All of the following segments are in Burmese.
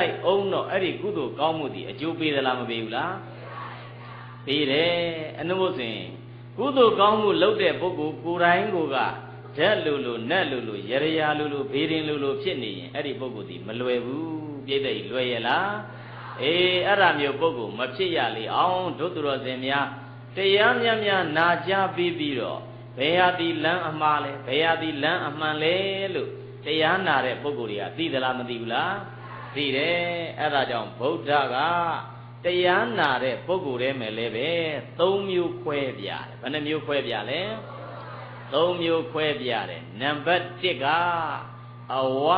အဲ့အုံတော့အဲ့ဒီကုသိုလ်ကောင်းမှုဒီအကျိုးပေးသလားမပေးဘူးလားပေးတယ်အနုဘုဇင်ကုသိုလ်ကောင်းမှုလုပ်တဲ့ပုဂ္ဂိုလ်ကိုယ်တိုင်ကိုကဓာတ်လူလူနတ်လူလူရရရာလူလူဘေးရင်လူလူဖြစ်နေရင်အဲ့ဒီပုဂ္ဂိုလ်ဒီမလွယ်ဘူးပြည့်တဲ့လွယ်ရလားအေးအဲ့ဒါမျိုးပုဂ္ဂိုလ်မဖြစ်ရလေအောင်ဒုသူတော်စင်များတရားမြတ်များနာကြားပြီးပြီးတော့ဘယ်ဟာဒီလမ်းအမှားလဲဘယ်ဟာဒီလမ်းအမှန်လဲလို့တရားနာတဲ့ပုဂ္ဂိုလ်တွေကသိသလားမသိဘူးလား သိတယ်အဲ့ဒါကြောင့်ဗုဒ္ဓကတရားနာတဲ့ပုဂ္ဂိုလ်တွေမယ်လည်းပဲ၃မျိုးခွဲပြတယ်ဘယ်နှမျိုးခွဲပြလဲ၃မျိုးခွဲပြတယ်နံပါတ်၁ကအဝ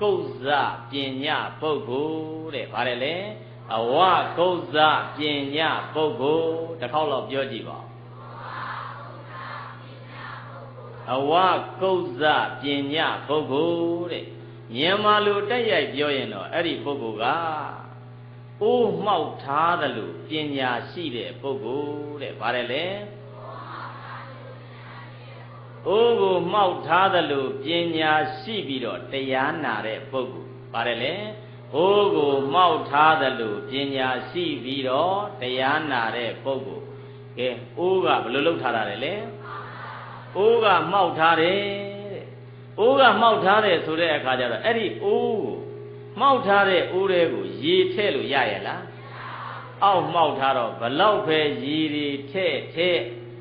ကုဇ္ဇပညာပုဂ္ဂိုလ်တဲ့ဗါတယ်လေအဝကုဇ္ဇပညာပုဂ္ဂိုလ်တစ်ခေါက်လောက်ပြောကြည့်ပါအဝကုဇ္ဇပညာပုဂ္ဂိုလ်တဲ့ မြန်မာလူတက်ရိုက်ပြောရင်တော့အဲ့ဒီပုဂ္ဂိုလ်ကအိုးမှောက်ထားတယ်လို့ပညာရှိတဲ့ပုဂ္ဂိုလ်တဲ့ဗါတယ်လေအိုးကိုမှောက်ထားတယ်လို့ပညာရှိပြီးတော့တရားနာတဲ့ပုဂ္ဂိုလ်ပါတယ်လေအိုးကိုမှောက်ထားတယ်လို့ပညာရှိပြီးတော့တရားနာတဲ့ပုဂ္ဂိုလ်ကဲအိုးကဘယ်လိုလုပ်ထားတာလဲလဲအိုးကမှောက်ထားတယ်တဲ့ အိုးကမှောက်ထားတယ်ဆိုတဲ့အခါကျတော့အဲ့ဒီအိုးကိုမှောက်ထားတဲ့အိုးတွေကိုရေထည့်လို့ရရဲ့လားအောက်မှောက်ထားတော့ဘလောက်ပဲရေတွေထည့်ထည့်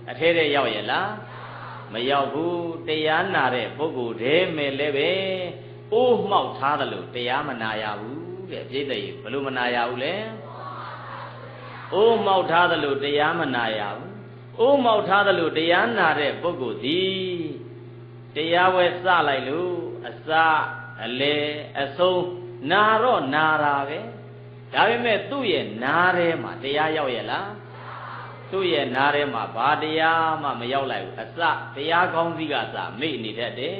အထဲထဲရောက်ရဲ့လားမရောက်ဘူးတရားနာတဲ့ပုဂ္ဂိုလ်တည်းမဲ့လည်းပဲအိုးမှောက်ထားတယ်လို့တရားမနာရဘူးတဲ့ပြိတ္တိဘယ်လိုမနာရဘူးလဲအိုးမှောက်ထားတယ်လို့တရားမနာရဘူးအိုးမှောက်ထားတယ်လို့တရားနာတဲ့ပုဂ္ဂိုလ်သည် တရားဝဲစလိုက်လို့အစအလေအဆုံးနာတော့နာတာပဲဒါပေမဲ့သူ့ရဲ့နာထဲမှာတရားရောက်ရဲ့လားသူ့ရဲ့နားထဲမှာဘာတရားမှမရောက်လိုက်ဘူးအစတရားကောင်းစီးကစမေ့နေတတ်တယ်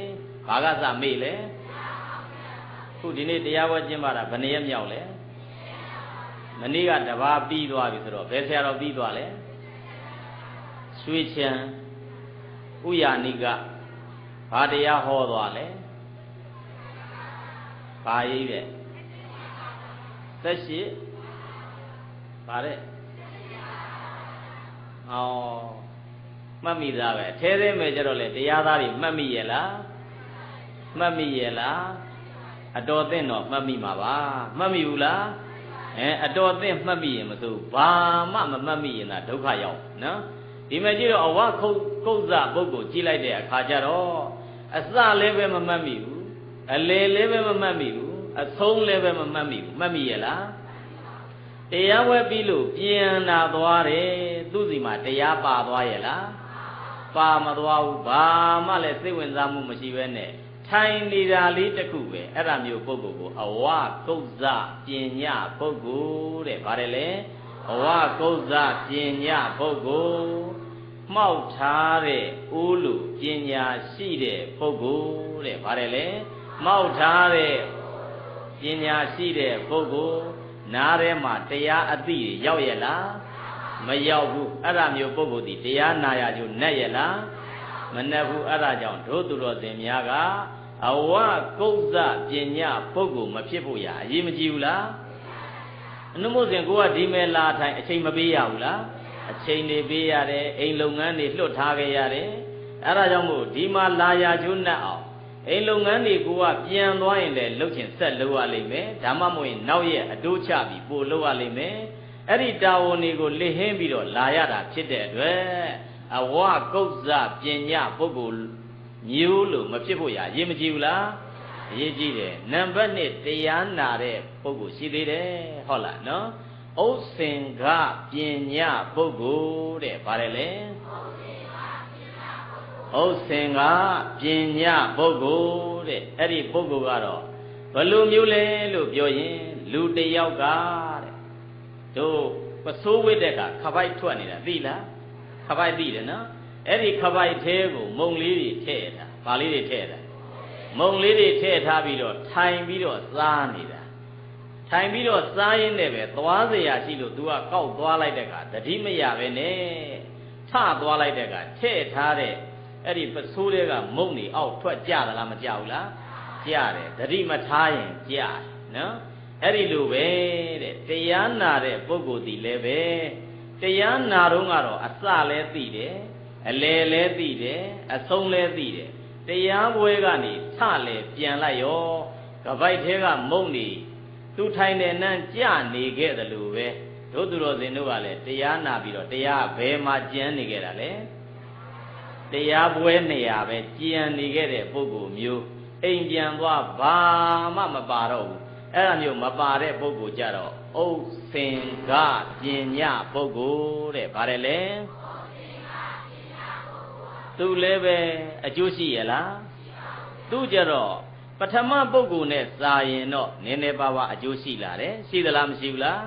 ဘာကစမေ့လဲခုဒီနေ့တရားဝဲကျင်းပါတာဘယ်နှစ်ရက်မြောက်လဲမနေ့ကတပါးပြီးသွားပြီဆိုတော့ဘယ်ဆရာတော်ပြီးသွားလဲရွှေချံဥယာနိက ဘာတရားဟောသွားလဲဘာရေးတဲ့သက်ရှိဗါတဲ့ဩမှတ်မိသားပဲထဲထဲမဲ့ကြတော့လေတရားသားတွေမှတ်မိရဲ့လားမှတ်မိရဲ့လားအတော်သင့်တော့မှတ်မိမှာပါမှတ်မိဘူးလားအဲအတော်သင့်မှတ်မိရင်မစိုးဘာမှမမှတ်မိရင်သာဒုက္ခရောက်နော်ဒီမဲ့ကြည့်တော့အဝခုတ်ကုတ်ဇပုဂ္ဂိုလ်ကြည့်လိုက်တဲ့အခါကျတော့ အစလည်းပဲမမှတ်မိဘူးအလေလည်းပဲမမှတ်မိဘူးအဆုံးလည်းပဲမမှတ်မိဘူးမှတ်မိရဲ့လားတရားဝဲပြီးလို့ပြန်လာသွားတယ်သူ့စီမှာတရားပါသွားရဲ့လားပါမသွားဘူးဘာမှလည်းစိတ်ဝင်စားမှုမရှိဘဲနဲ့ထိုင်နေတာလေးတစ်ခုပဲအဲ့ဒါမျိုးပုဂ္ဂိုလ်ကိုအဝကုဇ္ဇပညာပုဂ္ဂိုလ်တဲ့ဗါတယ်လေအဝကုဇ္ဇပညာပုဂ္ဂိုလ် မှောက်ထားတဲ့ဦးလူပညာရှိတဲ့ပုဂ္ဂိုလ်တဲ့ဗါတယ်လေမှောက်ထားတဲ့ပညာရှိတဲ့ပုဂ္ဂိုလ်နားထဲမှာတရားအသိရောက်ရဲ့လားမရောက်ဘူးအဲ့ဒါမျိုးပုဂ္ဂိုလ်ဒီတရားနာရကြုံနဲ့ရဲ့လားမနဲ့ဘူးအဲ့ဒါကြောင့်တို့သူတော်စင်များကအဝကုဇ္ဇပညာပုဂ္ဂိုလ်မဖြစ်ဖို့ရအရေးမကြီးဘူးလားအနုမို့စဉ်ကိုကဒီမဲ့လာထိုင်အချိန်မပေးရဘူးလား အချိန်နေပေးရတယ်အိမ်လုပ်ငန်းတွေလွတ်ထားခဲ့ရတယ်အဲ့ဒါကြောင့်မို့ဒီမှာလာရကျိုးနဲ့အောင်အိမ်လုပ်ငန်းတွေကိုကပြန်သွားရင်လည်းလှုပ်ချင်ဆက်လုပ်ရလိမ့်မယ်ဒါမှမဟုတ်ရင်နောက်ရက်အတိုးချပြီးပို့လုပ်ရလိမ့်မယ်အဲ့ဒီတာဝန်တွေကိုလစ်ဟင်းပြီးတော့လာရတာဖြစ်တဲ့အတွက်အဝကုဇ္ဇပညာပုဂ္ဂိုလ်မျိုးလို့မဖြစ်ဖို့ရအရေးမကြီးဘူးလားအရေးကြီးတယ်နံပါတ်1တရားနာတဲ့ပုဂ္ဂိုလ်ရှိသေးတယ်ဟုတ်လားနော် ဥစ္စင်ကပညာပုဂ္ဂိုလ်တဲ့ဗါတယ်လေဥစ္စင်ကပညာပုဂ္ဂိုလ်တဲ့အဲ့ဒီပုဂ္ဂိုလ်ကတော့ဘယ်လိုမျိုးလဲလို့ပြောရင် လူတယောက်ကတဲ့တို့ပစိုးဝိတဲ့ကခပိုက်ထွက်နေတာသိလားခပိုက်သိတယ်နော်အဲ့ဒီခပိုက်သေးကိုမုံလေးတွေထည့်တာဗာလေးတွေထည့်တာမုံလေးတွေထည့်ထားပြီးတော့ထိုင်ပြီးတော့စားနေတာ ထိုင်ပြီးတော့စားရင်းနဲ့ပဲသွားเสียရှိလို့ तू ကကောက်သွားလိုက်တဲ့ကတတိမရပဲနဲ့ထသွားလိုက်တဲ့ကထည့်ထားတဲ့အဲ့ဒီပစိုးတွေကမုံနေအောက်ထွက်ကြသလားမကြဘူးလားကြတယ်တတိမထားရင်ကြတယ်နော် အဲ့ဒီလိုပဲတဲ့တရားနာတဲ့ပုဂ္ဂိုလ်ဒီလည်းပဲတရားနာတော့ကတော့အစလည်းသိတယ်အလယ်လည်းသိတယ်အဆုံးလည်းသိတယ်တရားပွဲကနေထလည်းပြန်လိုက်ရောကပိုက်သေးကမုံနေ သူထိုင်တဲ့နန်းကြနေခဲ့တယ်လို့ပဲတို့သူတော်စင်တို့ကလည်းတရားနာပြီးတော့တရားဘယ်မှာကျမ်းနေခဲ့တာလဲတရားပွဲနေရာပဲကြံနေခဲ့တဲ့ပုဂ္ဂိုလ်မျိုးအိမ်ပြန်သွားဘာမှမပါတော့ဘူးအဲ့ဒါမျိုးမပါတဲ့ပုဂ္ဂိုလ်ကြတော့ဥစ္စင်ကပညာပုဂ္ဂိုလ်တဲ့ဗါတယ်လေသူလည်းပဲအကျိုးရှိရလားသူကြတော့ ပထမပုဂ္ဂိုလ်နဲ့စာရင်တော့နည်းနည်းပါးပါးအကျိုးရှိလာတယ်ရှိသလားမရှိဘူးလား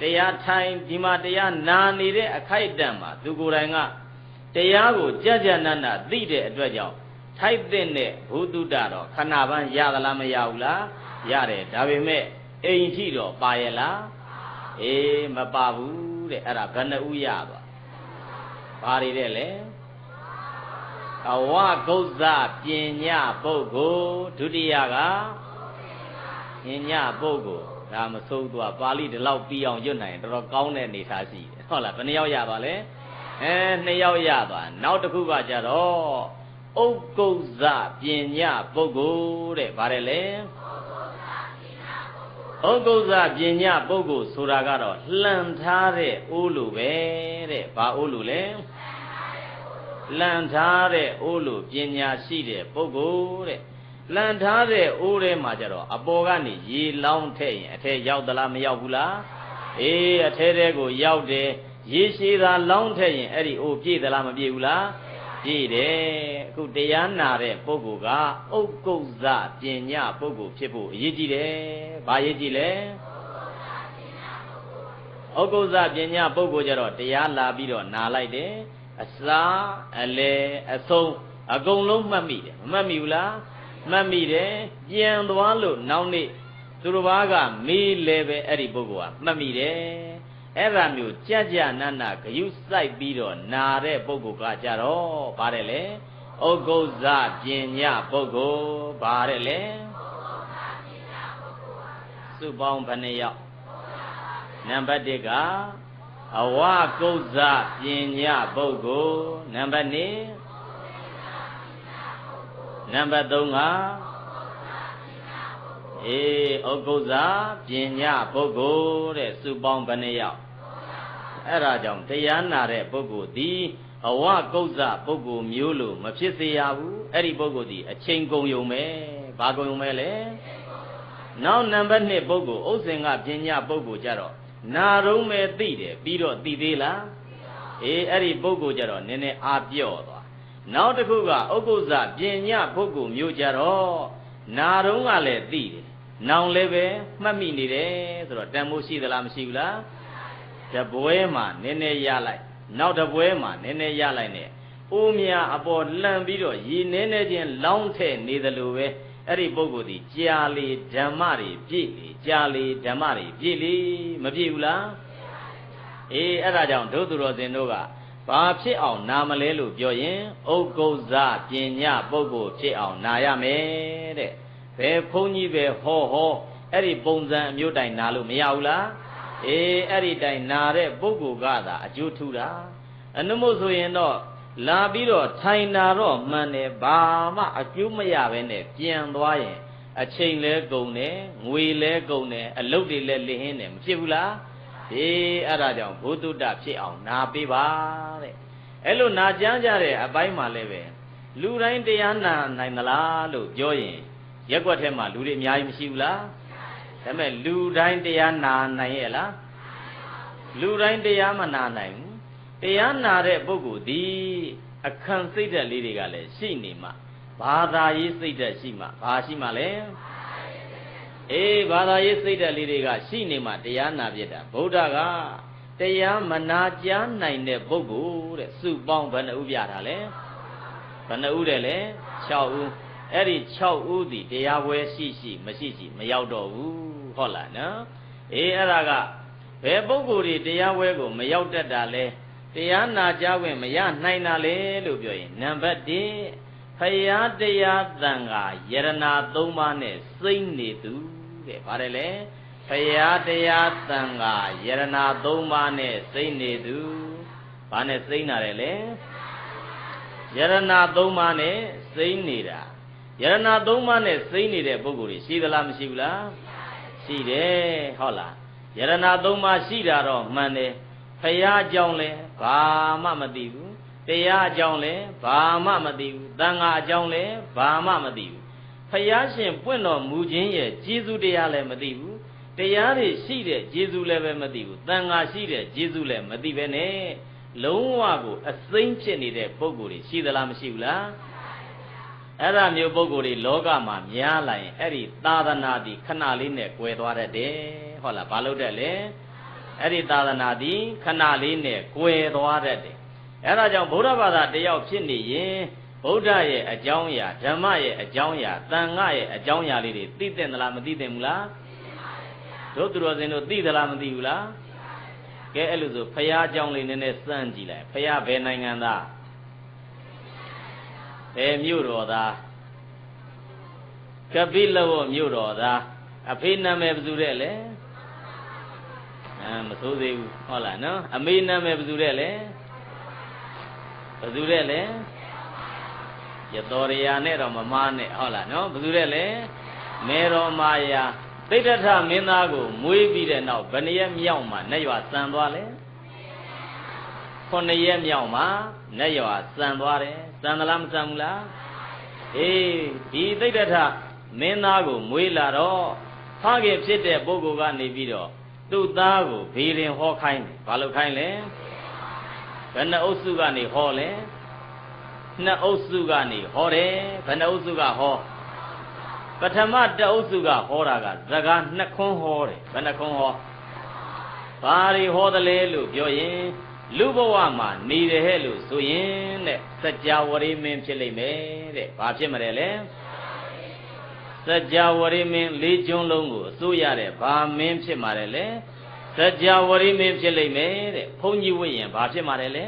တရားထိုင်ဒီမှာတရားနာနေတဲ့အခိုက်အတန့်မှာသူကိုယ်တိုင်ကတရားကိုကြကြနနသိတဲ့အတွက်ကြောင့်ထိုက်တဲ့နဲ့ဘုသူတ္တတော့ခဏပန်းရသလားမရဘူးလားရတယ်ဒါပေမဲ့အိမ်ရှိတော့ပါရဲ့လားအေးမပါဘူးတဲ့အဲ့ဒါဘယ်နှဦးရပါဘာတွေတဲ့လဲ အဝဂုဇ္ဇပညာပုဂ္ဂိုလ်ဒုတိယကပညာပုဂ္ဂိုလ်ဒါမစိုးသွားပါဠိဒီလောက်ပြီးအောင်ရွတ်နိုင်တော်တော်ကောင်းတဲ့အနေထားရှိတယ်ဟုတ်လားဘယ်နှယောက်ရပါလဲအဲနှစ်ယောက်ရပါနောက်တစ်ခုကကြတော့ဥက္ကုဇ္ဇပညာပုဂ္ဂိုလ်တဲ့ဗါတယ်လေဥက္ကုဇ္ဇပညာပုဂ္ဂိုလ်ဆိုတာကတော့လှန်ထားတဲ့အိုးလိုပဲတဲ့ဘာအိုးလိုလဲလှန် ထားတဲ့အိုးလိုပညာရှိတဲ့ပုဂ္ဂိုလ်တဲ့လှန်ထားတဲ့အိုးထဲမှာကျတော့အပေါ်ကနေရေလောင်းထည့်ရင်အထက်ရောက်သလားမရောက်ဘူးလားအေးအထက်ထဲကိုရောက်တယ်ရေရှိတာလောင်းထည့်ရင်အဲ့ဒီအိုးပြည့်သလားမပြည့်ဘူးလားပြည့်တယ်အခုတရားနာတဲ့ပုဂ္ဂိုလ်ကဥက္ကုဇ္ဇပညာပုဂ္ဂိုလ်ဖြစ်ဖို့အရေးကြီးတယ်ဘာရေးကြီးလဲဥက္ကုဇ္ဇပညာပုဂ္ဂိုလ်ကြတော့တရားလာပြီးတော့နာလိုက်တယ် အစာအလေအဆုံးအကုန်လုံးမှတ်မိတယ်မမှတ်မိဘူးလားမှတ်မိတယ်ပြန်သွားလို့နောက်နေ့သူတစ်ပါးကမေးလဲပဲအဲ့ဒီပုဂ္ဂိုလ်ကမှတ်မိတယ်အဲ့ဒါမျိုးကြကြနနဂယုစိုက်ပြီးတော့နာတဲ့ပုဂ္ဂိုလ်ကကြတော့ဗါတယ်လေဥက္ကုဇ္ဇပညာပုဂ္ဂိုလ်ဗါတယ်လေစုပေါင်းဘယ်နှယောက်နံပါတ်1က အဝကုဇ္ဇပညာပုဂ္ဂိုလ်နံပါတ်2နံပါတ်3ကအေးဩကုဇ္ဇပညာပုဂ္ဂိုလ်တဲ့စုပေါင်းဘယ်နှယောက်အဲ့ဒါကြောင့်တရားနာတဲ့ပုဂ္ဂိုလ်သည်အဝကုဇ္ဇပုဂ္ဂိုလ်မျိုးလိုမဖြစ်စေရဘူးအဲ့ဒီပုဂ္ဂိုလ်သည်အချိန်ကုန်ယုံပဲဘာကုန်ယုံပဲလဲနောက်နံပါတ်2ပုဂ္ဂိုလ်ဥစ္စဉ်ကပညာပုဂ္ဂိုလ်ကြတော့ နာရုံးပဲသိတယ်ပြီးတော့သိသေးလားအေးအဲ့ဒီပုဂ္ဂိုလ်ကြတော့နည်းနည်းအာပြော့သွားနောက်တစ်ခုကဥက္ကုဇ္ဇပညာပုဂ္ဂိုလ်မျိုးကြတော့နာရုံးကလည်းသိတယ်နောင်လည်းပဲမှတ်မိနေတယ်ဆိုတော့တန်မိုးရှိသလားမရှိဘူးလားတပွဲမှာနည်းနည်းရလိုက်နောက်တပွဲမှာနည်းနည်းရလိုက်နဲ့အိုးမြအပေါ်လှန်ပြီးတော့ရေနည်းနည်းချင်းလောင်းထဲ့နေသလိုပဲ အဲ့ဒီပုဂ္ဂိုလ်ဒီကြာလေဓမ္မတွေပြည့်လေကြာလေဓမ္မတွေပြည့်လေမပြည့်ဘူးလားအေးအဲ့ဒါကြောင့်ဒုသူတော်စင်တို့ကဘာဖြစ်အောင်နာမလဲလို့ပြောရင်ဥက္ကုဇ္ဇပညာပုဂ္ဂိုလ်ဖြစ်အောင်နာရမယ်တဲ့ဘယ်ဘုန်းကြီးပဲဟောဟောအဲ့ဒီပုံစံအမျိုးတိုင်နာလို့မရဘူးလားအေးအဲ့ဒီတိုင်နာတဲ့ပုဂ္ဂိုလ်ကသာအကျိုးထူတာအနုမို့ဆိုရင်တော့ လာပြီးတော့ထိုင်နာတော့မှန်တယ်ဘာမှအကျိုးမရဘဲနဲ့ပြန်သွားရင် အချိန်လဲကုန်တယ်ငွေလဲကုန်တယ်အလုပ်တွေလဲလင်းဟင်းတယ်မဖြစ်ဘူးလားအေးအဲ့ဒါကြောင့်ဘုသူတ္တဖြစ်အောင်နာပေးပါတဲ့အဲ့လိုနာကြမ်းကြတဲ့အပိုင်းမှာလည်းပဲလူတိုင်းတရားနာနိုင်သလားလို့ပြောရင်ရက်ွက်ထဲမှာလူတွေအများကြီးမရှိဘူးလားဒါပေမဲ့လူတိုင်းတရားနာနိုင်ရဲ့လားလူတိုင်းတရားမနာနိုင်ဘူး တရားနာတဲ့ပုဂ္ဂိုလ်ဒီအခန့်စိတ်ဓာတ်လေးတွေကလည်းရှိနေမှဘာသာရေးစိတ်ဓာတ်ရှိမှဘာရှိမှလဲအေးဘာသာရေးစိတ်ဓာတ်လေးတွေကရှိနေမှတရားနာပြတာဗုဒ္ဓကတရားမနာကြားနိုင်တဲ့ပုဂ္ဂိုလ်တဲ့စုပေါင်းဘယ်နှဦးပြတာလဲဘယ်နှဦးတယ်လဲ6ဦးအဲ့ဒီ6ဦးဒီတရားပွဲရှိရှိမရှိရှိမရောက်တော့ဘူးဟုတ်လားနော်အေးအဲ့ဒါကဘယ်ပုဂ္ဂိုလ်တွေတရားပွဲကိုမရောက်တတ်တာလဲ တရားနာကြားခွင့်မရနိုင်တာလေလို့ပြောရင်နံပါတ်1ဖယားတရားတန်ခါယရနာ၃ပါးနဲ့စိမ့်နေသူတဲ့ဗါတယ်လေဖဖရာတရားတန်ခါယရနာသုံးပါးနဲ့စိတ်နေသူဘာနဲ့စိတ်နာတယ်လဲယရနာသုံးပါးနဲ့စိတ်နေတာယရနာသုံးပါးနဲ့စိတ်နေတဲ့ပုဂ္ဂိုလ်ကြီးရှိသလားမရှိဘူးလားရှိတယ်ဟုတ်လားယရနာသုံးပါးရှိတာတော့မှန်တယ်ဖရာအကြောင်းလဲ ဘာမှမသိဘူးတရားအကြောင်းလဲဘာမှမသိဘူးတန်ခါအကြောင်းလဲဘာမှမသိဘူးဖရာရှင်ပွင့်တော်မူခြင်းရဲ့ကျေးဇူးတရားလည်းမသိဘူးတရားတွေရှိတဲ့ကျေးဇူးလည်းပဲမသိဘူးတန်ခါရှိတဲ့ကျေးဇူးလည်းမသိပဲနဲ့လုံးဝကိုအစိမ့်ဖြစ်နေတဲ့ပုံကိုယ်တွေရှိသလားမရှိဘူးလားအဲ့ဒါမျိုးပုံကိုယ်တွေလောကမှာများလာရင်အဲ့ဒီသာသနာဒီခဏလေးနဲ့ကွယ်သွားတတ်တယ်ဟုတ်လားဘာလို့တဲ့လဲ အဲ့ဒီသာသနာဒီခဏလေးနဲ့ကွယ်သွားတတ်တယ်အဲ့ဒါကြောင့်ဗုဒ္ဓဘာသာတယောက်ဖြစ်နေရင်ဗုဒ္ဓရဲ့အကြောင်းအရာဓမ္မရဲ့အကြောင်းအရာသံဃာရဲ့အကြောင်းအရာလေးတွေသိတဲ့သလားမသိတဲ့ဘူးလားတို့သူတော်စင်တို့သိသလားမသိဘူးလားကဲအဲ့လိုဆိုဖရာအကြောင်းလေးနည်းနည်းစမ်းကြည့်လိုက်ဖရာဘယ်နိုင်ငံသားဘယ်မြို့တော်သားကပိလဝမြို့တော်သားအဖေနာမည်ဘယ်သူတဲ့လဲ အာမဆိုးသေးဘူးဟုတ်လားနော်အမေနာမည်ဘယ်သူတဲ့လဲဘယ်သူတဲ့လဲရတော်ရယာနဲ့တော့မမားနဲ့ဟုတ်လားနော်ဘယ်သူတဲ့လဲမေတော်မာယာသိတ္တထမင်းသားကိုမွေးပြီးတဲ့နောက်ဘယ်နှစ်ရက်မြောက်မှနဲ့ရွာစံသွားလဲခုနှစ်ရက်မြောက်မှနဲ့ရွာစံသွားတယ်စံသလားမစံဘူးလားအေးဒီသိတ္တထမင်းသားကိုမွေးလာတော့ဖခင်ဖြစ်တဲ့ပုဂ္ဂိုလ်ကနေပြီးတော့ သူ့သားကိုဘေးရင်ဟောခိုင်းတယ်ဘာလို့ခိုင်းလဲဘယ်နှအုပ်စုကနေဟောလဲနှစ်အုပ်စုကနေဟောတယ်ဘယ်နှအုပ်စုကဟောပထမတအုပ်စုကဟောတာကဇကာနှစ်ခွန်းဟောတယ်ဘယ်နှခွန်းဟောဘာတွေဟောတယ်လဲလို့ပြောရင်လူဘဝမှာနေတယ်ဟဲ့လို့ဆိုရင်တဲ့စัจ java ဝရိမင်းဖြစ်လိမ့်မယ်တဲ့ဘာဖြစ်မလဲလဲ စကြဝဠာမင်းလေးကျွန်းလုံးကိုအစိုးရတဲ့ဘာမင်းဖြစ်မှာလဲစကြဝဠာမင်းဖြစ်လိမ့်မယ်တဲ့ဘုန်းကြီးဝိရင်ဘာဖြစ်မှာလဲ